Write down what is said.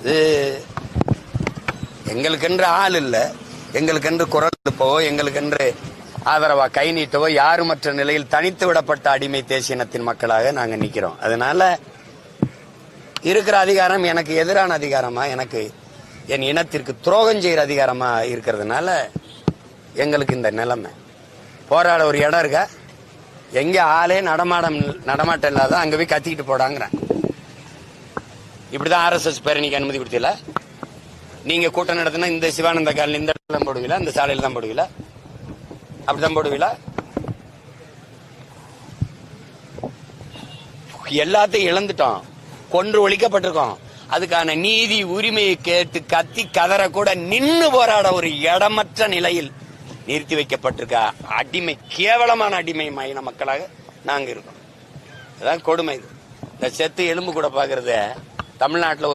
இது எங்களுக்கென்று ஆள் இல்லை. எங்களுக்கென்று குரல் எழுப்பவோ எங்களுக்கென்று ஆதரவா கை நீட்டவோ யாருமற்ற நிலையில் தனித்து விடப்பட்ட அடிமை தேசியனத்தின் மக்களாக நாங்கள் நிற்கிறோம் அதனால இருக்கிற அதிகாரம் எனக்கு எதிரான அதிகாரமா எனக்கு என் இனத்திற்கு துரோகம் செய்கிற அதிகாரமா இருக்கிறதுனால எங்களுக்கு இந்த நிலைமை. போராட ஒரு இடம் இருக்கா? எங்கே ஆளே நடமாடம் நடமாட்டம் இல்லாத அங்கே போய் கத்திக்கிட்டு போடாங்கிறேன் இப்படிதான் ஆர்எஸ்எஸ் பேரணிக்கு அனுமதி கொடுத்தீங்களா நீங்க கூட்டம் நடத்தினா இந்த சிவானந்த காலனி இந்த இடத்துல தான் போடுவீங்களா இந்த சாலையில தான் போடுவீங்களா அப்படிதான் போடுவீங்களா எல்லாத்தையும் இழந்துட்டோம். கொன்று ஒழிக்கப்பட்டிருக்கோம். அதுக்கான நீதி உரிமையை கேட்டு கத்தி கதற கூட நின்று போராட ஒரு இடமற்ற நிலையில் நிறுத்தி வைக்கப்பட்டிருக்க அடிமை கேவலமான அடிமை மைன மக்களாக நாங்க இருக்கோம். அதான் கொடுமை இது. இந்த செத்து எலும்பு கூட பாக்குறத தமிழ்நாட்டில்